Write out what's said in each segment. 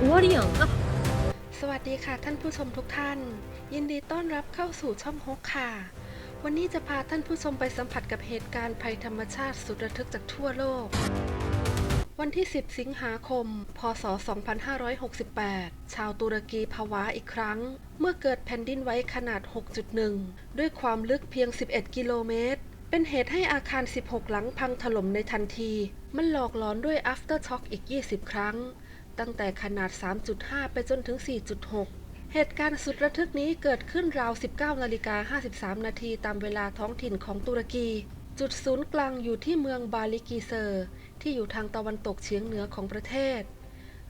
終わりやんあ สวัสดีค่ะท่านผู้ชมทุกท่าน ยินดีต้อนรับเข้าสู่ช่องฮกค่ะ วันนี้จะพาท่านผู้ชมไปสัมผัสกับเหตุการณ์ภัยธรรมชาติสุดระทึกจากทั่วโลก วันที่ 10 สิงหาคม พศ 2568 ชาวตุรกีภาวะอีกครั้ง เมื่อเกิดแผ่นดินไหวขนาด 6.1 ด้วยความลึกเพียง 11 กิโลเมตร เป็นเหตุให้อาคาร 16 หลังพังถล่มในทันที มันหลอกหลอนด้วย after shock อีก 20 ครั้ง ตั้งแต่ขนาด 3.5 ไปจนถึง 4.6 เหตุการณ์สุดระทึกนี้เกิดขึ้นราว 19นาฬิกา53 นาทีตามเวลาท้องถิ่นของตุรกี จุดศูนย์กลางอยู่ที่เมืองบาลิกีเซอร์ ที่อยู่ทางตะวันตกเฉียงเหนือของประเทศ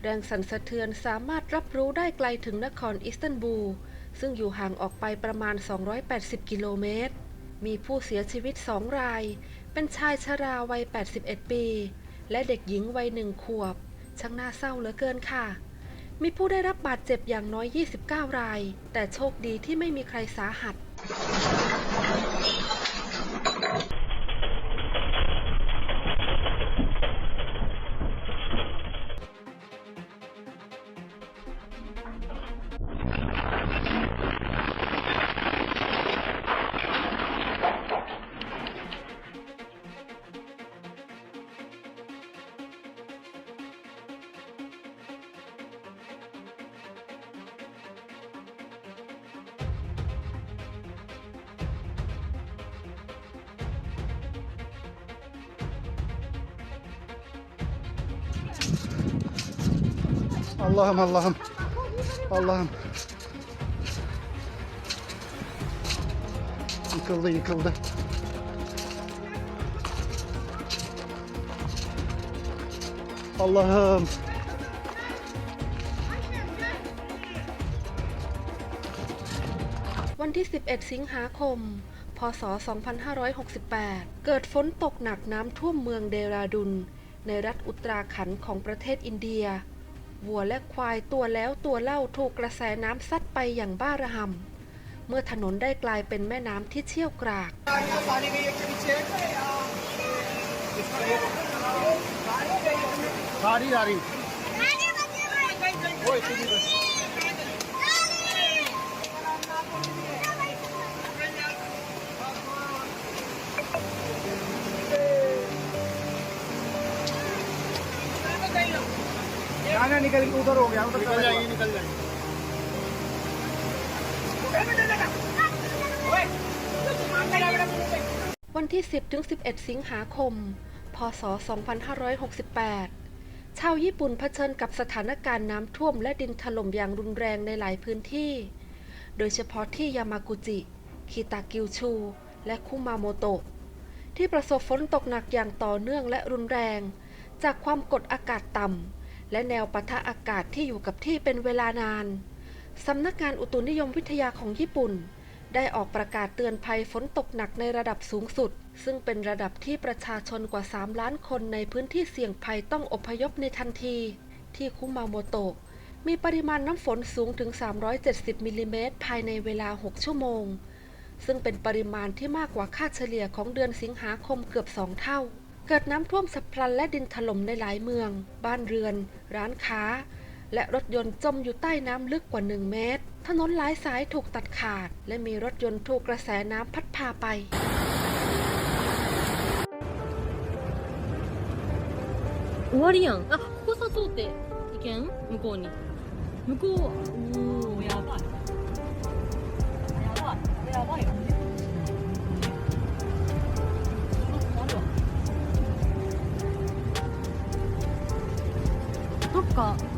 แรงสั่นสะเทือนสามารถรับรู้ได้ไกลถึงนครอิสตันบูล ซึ่งอยู่ห่างออกไปประมาณ 280 กิโลเมตร มีผู้เสียชีวิตสองราย เป็นชายชราวัย 81 ปี และเด็กหญิงวัยหนึ่งขวบ ช่างน่าเศร้าเหลือเกินค่ะ มีผู้ได้รับบาดเจ็บอย่างน้อย 29 ราย แต่โชคดีที่ไม่มีใครสาหัส Allah'ım Allah'ım. Allah'ım. Yıkıldı yıkıldı. Allah'ım. วันที่ 11 สิงหาคม พศ 2568 เกิดฝนตกหนักน้ำท่วมเมืองเดราดุน ในรัฐอุตราขันของประเทศอินเดีย วัวและควายตัวแล้วตัวเล่าถูกกระแสน้ำซัดไปอย่างบ้าระห่ำ เมื่อถนนได้กลายเป็นแม่น้ำที่เชี่ยวกราก सारी आ रही जाना निकल उधर हो गया उधर निकल जाएगी निकल जाएगी วันที่ 10 ถึง 11 สิงหาคม พศ 2568 ชาวญี่ปุ่นเผชิญกับสถานการณ์น้ำท่วมและดินถล่มอย่างรุนแรงในหลายพื้นที่ โดยเฉพาะที่ยามากุจิ คิตากิวชู และคุมาโมโตะ ที่ประสบฝนตกหนักอย่างต่อเนื่องและรุนแรง จากความกดอากาศต่ำ และแนวปะทะอากาศที่อยู่กับที่เป็นเวลานาน สำนักงานอุตุนิยมวิทยาของญี่ปุ่น ได้ออกประกาศเตือนภัยฝนตกหนักในระดับสูงสุด ซึ่งเป็นระดับที่ประชาชนกว่า 3 ล้านคนในพื้นที่เสี่ยงภัยต้องอพยพในทันที ที่คุมาโมโตะมีปริมาณน้ำฝนสูงถึง 370 มิลลิเมตรภายในเวลา 6 ชั่วโมง ซึ่งเป็นปริมาณที่มากกว่าค่าเฉลี่ยของเดือนสิงหาคมเกือบ2เท่า เกิดน้ำท่วมฉับพลันและดินถล่มในหลายเมือง บ้านเรือน ร้านค้า และรถยนต์จมอยู่ใต้น้ำลึกกว่า 1 เมตร ถนนหลายสายถูกตัดขาด และมีรถยนต์ถูกกระแสน้ำพัดพาไป 終わりやんあここさ通っていけん向こうに向こうおおやばいやばいやばいよ 그.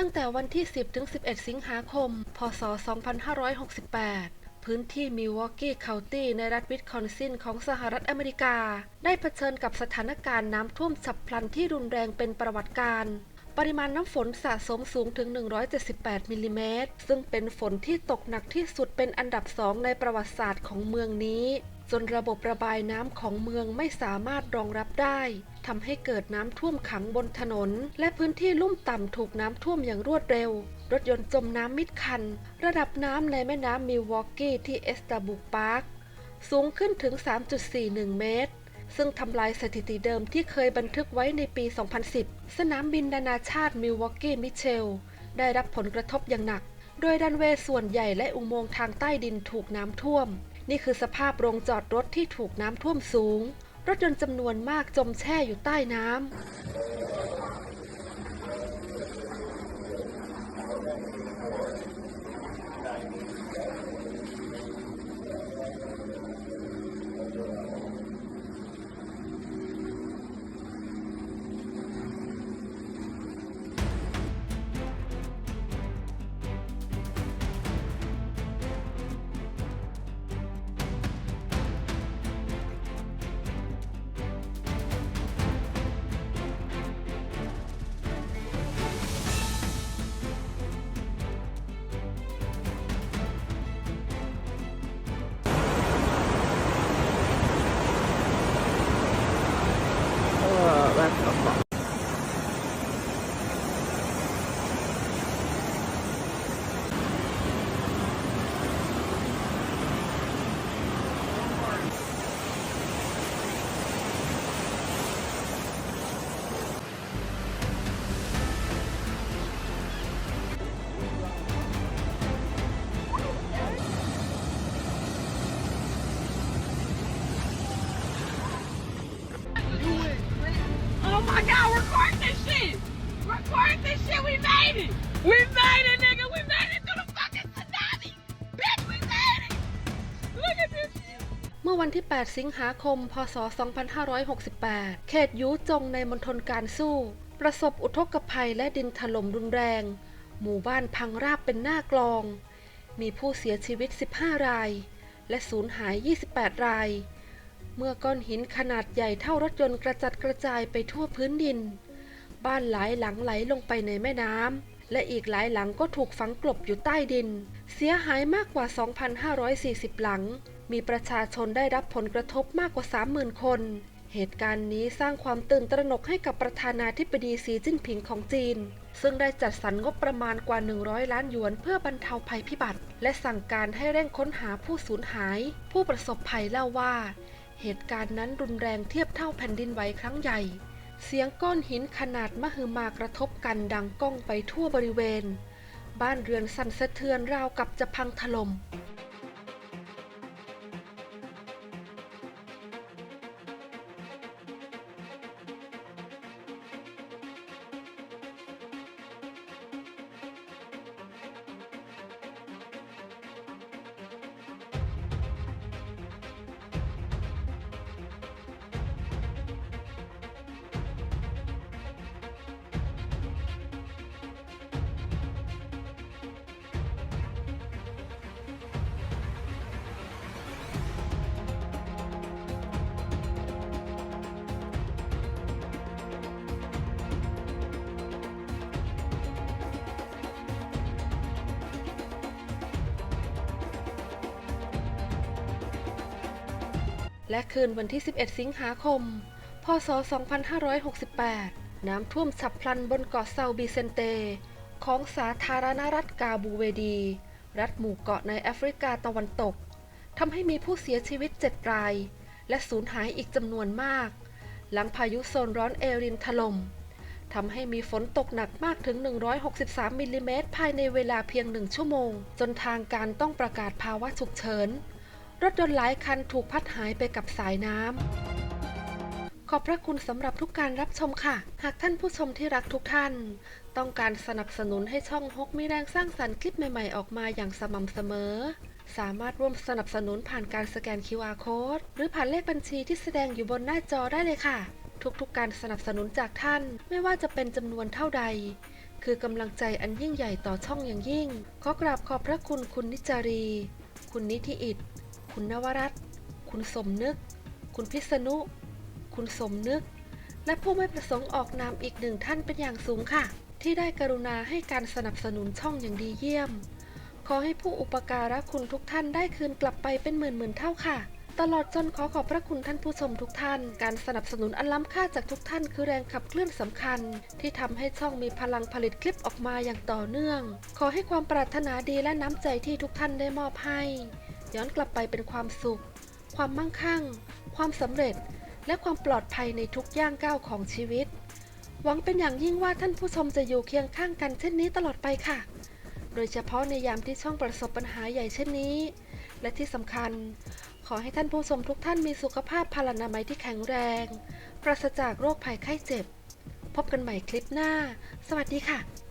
ตั้งแต่วันที่ 10ถึง11 สิงหาคม พศ 2568 พื้นที่มิวอกกี้เคานตี้ในรัฐวิสคอนซินของสหรัฐอเมริกา ได้เผชิญกับสถานการณ์น้ำท่วมฉับพลันที่รุนแรงเป็นประวัติการณ์ปริมาณน้ำฝนสะสมสูงถึง 178มิลลิเมตร ซึ่งเป็นฝนที่ตกหนักที่สุดเป็นอันดับสองในประวัติศาสตร์ของเมืองนี้ จนระบบระบายน้ำของเมืองไม่สามารถรองรับได้ทำให้เกิดน้ำท่วมขังบนถนน และพื้นที่ลุ่มต่ำถูกน้ำท่วมอย่างรวดเร็ว รถยนต์จมน้ำมิดคัน ระดับน้ำในแม่น้ำมิลวอกกี้ที่เอสตาบุกพาร์คสูงขึ้นถึง 3.41 เมตร ซึ่งทำลายสถิติเดิมที่เคยบันทึกไว้ในปี 2010 สนามบินนานาชาติมิลวอกกี้มิเชล ได้รับผลกระทบอย่างหนัก โดยดันเวย์ส่วนใหญ่และอุโมงค์ทางใต้ดินถูกน้ำท่วม นี่คือสภาพโรงจอดรถที่ถูกน้ำท่วมสูง รถยนต์จำนวนมากจมแช่อยู่ใต้น้ำ มื่อวันที่ 8 สิงหาคม พศ 2568 เขตยูจงในมณฑลการสู้ ประสบอุทกภัยและดินถล่มรุนแรง หมู่บ้านพังราบเป็นหน้ากลอง มีผู้เสียชีวิต 15 ราย และสูญหาย 28 ราย เมื่อก้อนหินขนาดใหญ่เท่ารถยนต์กระจัดกระจายไปทั่วพื้นดิน บ้านหลายหลังไหลลงไปในแม่น้ำ และอีกหลายหลังก็ถูกฝังกลบอยู่ใต้ดิน เสียหายมากกว่า 2,540 หลัง มีประชาชนได้รับผลกระทบมากกว่า 30,000 คน เหตุการณ์นี้สร้างความตื่นตระหนกให้กับประธานาธิบดีสีจิ้นผิงของจีน ซึ่งได้จัดสรรงบประมาณกว่า 100 ล้านหยวนเพื่อบรรเทาภัยพิบัติ และสั่งการให้เร่งค้นหาผู้สูญหาย ผู้ประสบภัยเล่าว่า เหตุการณ์นั้นรุนแรงเทียบเท่าแผ่นดินไหวครั้งใหญ่ เสียงก้อนหินขนาดมหึมากระทบกันดังก้องไปทั่วบริเวณ บ้านเรือนสั่นสะเทือนราวกับจะพังถล่ม และคืนวันที่ 11 สิงหาคม พศ 2568 น้ำท่วมฉับพลันบนเกาะเซาบิเซนเต ของสาธารณรัฐกาบูเวดี รัฐหมู่เกาะในแอฟริกาตะวันตก ทำให้มีผู้เสียชีวิต 7 ราย และสูญหายอีกจำนวนมาก หลังพายุโซนร้อนเอรินถล่มทำให้มีฝนตกหนักมากถึง 163มิลลิเมตรภายในเวลาเพียงหนึ่งชั่วโมง จนทางการต้องประกาศภาวะฉุกเฉิน รถยนต์หลายคันถูกพัดหายไปกับสายน้ำ ขอบพระคุณสำหรับทุกการรับชมค่ะ หากท่านผู้ชมที่รักทุกท่าน ต้องการสนับสนุนให้ช่องฮกมีแรงสร้างสรรค์คลิปใหม่ๆ ออกมาอย่างสม่ำเสมอ สามารถร่วมสนับสนุนผ่านการสแกน QR Code หรือผ่านเลขบัญชีที่แสดงอยู่บนหน้าจอได้เลยค่ะ ทุกๆการสนับสนุนจากท่าน ไม่ว่าจะเป็นจำนวนเท่าใดคือกำลังใจอันยิ่งใหญ่ต่อช่องอย่างยิ่ง ขอกราบขอบพระคุณคุณนิจารี คุณนิธิอิต คุณนวรัตน์คุณสมนึก คุณพิษณุ คุณสมนึก และผู้ไม่ประสงค์ออกนามอีกหนึ่งท่านเป็นอย่างสูงค่ะ ที่ได้กรุณาให้การสนับสนุนช่องอย่างดีเยี่ยม ขอให้ผู้อุปการะคุณทุกท่านได้คืนกลับไปเป็นหมื่นหมื่นเท่าค่ะ ตลอดจนขอขอบพระคุณท่านผู้ชมทุกท่าน การสนับสนุนอันล้ำค่าจากทุกท่านคือแรงขับเคลื่อนสำคัญ ที่ทำให้ช่องมีพลังผลิตคลิปออกมาอย่างต่อเนื่อง ขอให้ความปรารถนาดีและน้ำใจที่ทุกท่านได้มอบให้ ย้อนกลับไปเป็นความสุข ความมั่งคั่ง ความสำเร็จ และความปลอดภัยในทุกย่างก้าวของชีวิต หวังเป็นอย่างยิ่งว่าท่านผู้ชมจะอยู่เคียงข้างกันเช่นนี้ตลอดไปค่ะ โดยเฉพาะในยามที่ช่องประสบปัญหาใหญ่เช่นนี้ และที่สำคัญ ขอให้ท่านผู้ชมทุกท่านมีสุขภาพพลานามัยที่แข็งแรง ปราศจากโรคภัยไข้เจ็บ พบกันใหม่คลิปหน้า สวัสดีค่ะ